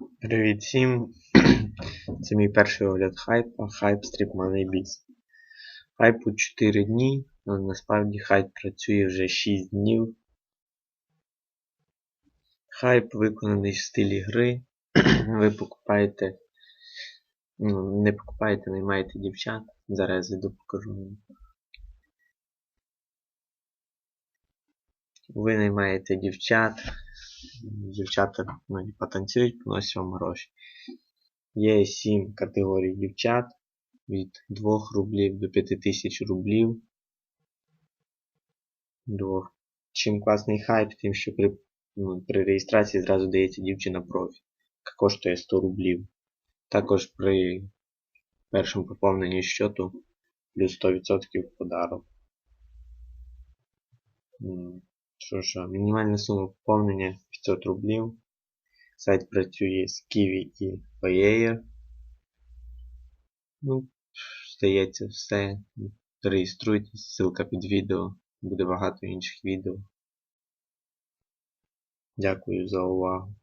Привіт всім! Це мій перший огляд хайпа, хайп Money Biz. Хайпу 4 дні, але насправді хайп працює вже 6 днів. Хайп виконаний в стилі гри. Ви покупаєте, ну, не покупаєте, наймаєте дівчат. Зараз я йду покажу вам. Ви наймаєте дівчат. Дівчата ну, потанцюють, приносять вам гроші. Є 7 категорій дівчат від 2 рублів до 5000 рублів. Двох. Чим класний хайп, тим що при, ну, при реєстрації зразу дається дівчина профі, яка коштує 100 рублів. Також при першому поповненні щоту плюс 100% подарок. Що ж, мінімальна сума поповнення 500 рублів. Сайт працює з Kiwi і Payeer. Ну, здається, все. Реєструйтесь, ссылка під відео. Буде багато інших відео. Дякую за увагу.